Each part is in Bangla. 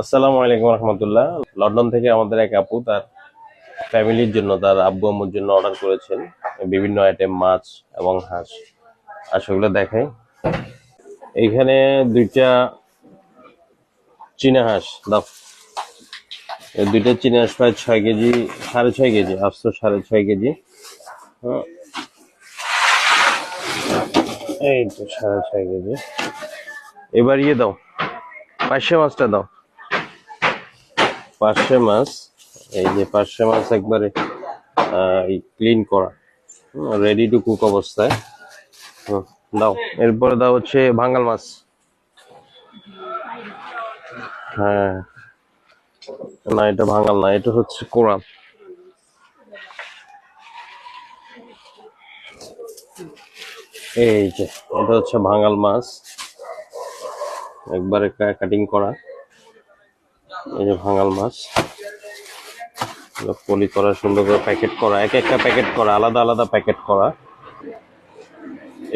আসসালামু আলাইকুম রহমতুল্লাহ। লন্ডন থেকে আমাদের এক আপু, তার ফ্যামিলির জন্য, তার আব্বু আম্মুর জন্য অর্ডার করেছেন বিভিন্ন আইটেম মাছ এবং হাঁস। আর সেগুলো দেখাই। এইখানে দুইটা চীনা হাঁস দাও দুইটা চীনা হাঁস প্রায় ছয় কেজি, সাড়ে ছয় কেজি আটশো সাড়ে ছয় কেজি। হ্যাঁ। এই তো সাড়ে ছয় কেজি। এবার ইয়ে দাও পার্শে মাছটা দাও। পার্শে মাছ, এই যে পার্শে মাছ একবারে ক্লিন করা রেডি টু কুক অবস্থায় দাও, এরপরে দাও হচ্ছে ভাঙ্গাল মাছ। হ্যাঁ না, এটা ভাঙ্গাল না, এটা হচ্ছে কোরাল। এই যে, এটা হচ্ছে ভাঙ্গাল মাছ, একবারে কাটিং করা। এই যে ভাঙাল মাছ। পলি করা, সুন্দর করে প্যাকেট করা, এক একটা প্যাকেট করা, আলাদা আলাদা প্যাকেট করা।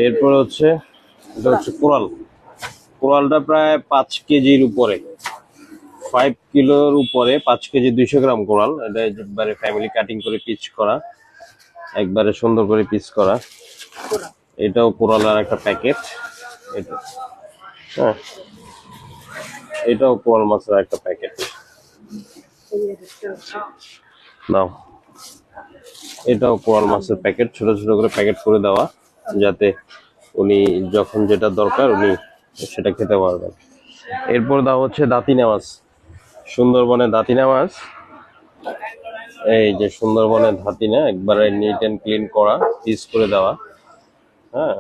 এরপর হচ্ছে, এটা হচ্ছে কোরাল। কোরালটা প্রায় পাঁচ কেজির উপরে। ফাইভ কিলোর উপরে পাঁচ কেজি দুইশো গ্রাম কোরাল। এটা একবারে ফ্যামিলি কাটিং করে পিচ করা, একবারে সুন্দর করে পিচ করা। এটাও কোরালের একটা প্যাকেট। এটা হ্যাঁ এটাও কোরাল মাছের একটা প্যাকেট। নাও এটাও কোরাল মাছের প্যাকেট, ছোট ছোট করে প্যাকেট করে দেওয়া, যাতে উনি যখন যেটা দরকার উনি সেটা খেতে পারবেন। এরপর দেওয়া হচ্ছে দাতিনা মাছ, সুন্দরবনের দাতিনা মাছ। এই যে সুন্দরবনের ধাতিনা একবারে নিট অ্যান্ড ক্লিন করা পিস করে দেওয়া। হ্যাঁ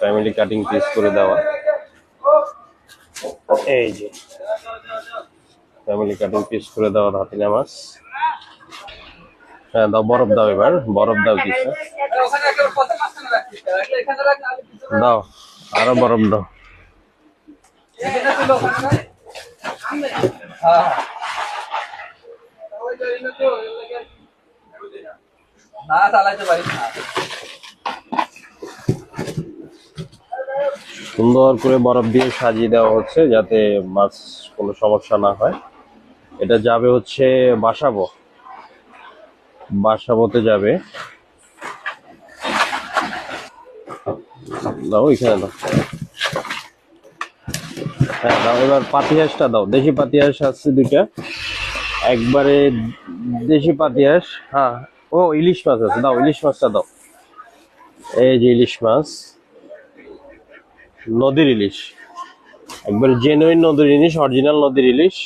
ফ্যামিলি কাটিং পিস করে দেওয়া। এই যে। ফ্যামিলি কাটিং পিস করে দেওয়া ধাতিনা মাছ হ্যাঁ দাও, বরফ দাও এবার, বরফ দাও কিছু। দাও, আরও বরফ দাও। সুন্দর করে বরফ দিয়ে সাজিয়ে দেওয়া হচ্ছে যাতে মাছ কোনো সমস্যা না হয়। এটা যাবে হচ্ছে বাসাবো। বাসাবোতে যাবে। দাও ওইখানে দাও। হ্যাঁ দাও, এবার পাতিহাঁসটা দাও। দেশি পাতিহাঁস আছে দুইটা। একবারে দেশি পাতিহাঁস হ্যাঁ। ও, ইলিশ মাছ আছে। দাও, ইলিশ মাছটা দাও। এই যে ইলিশ মাছ। নদীর ইলিশ। একবারে জেনুইন নদীর ইলিশ অরিজিনাল নদীর ইলিশ।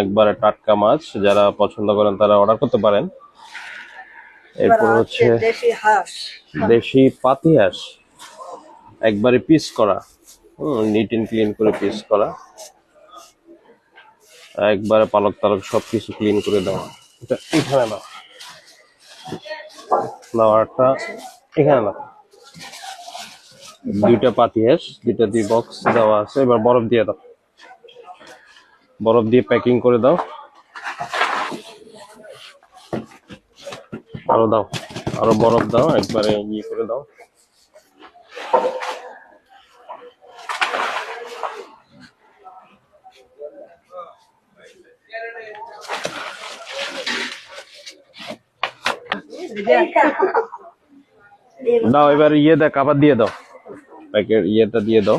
একবারে টাটকা মাছ যারা পছন্দ করেন তারা অর্ডার করতে পারেন। এরপর হচ্ছে দেশি হাঁস। দেশি পাতি হাঁস। একবারে পিস করা। নিট এন্ড ক্লিন করে পিস করা। একবারে পালক তালক সব কিছু ক্লিন করে দেওয়া। এটা এখানে নাও। একটা এখানে নাও। দুইটা পাতি হাঁস দুইটা দুই বক্স দেওয়া আছে। এবার বরফ দিয়ে দাও। বরফ দিয়ে প্যাকিং করে দাও। আরও দাও, আরও বরফ দাও, একবারে ইয়ে করে দাও। দাও, এবার ইয়ে দেখ, আবার দিয়ে দাও। প্যাকেট ইয়েটা দিয়ে দাও।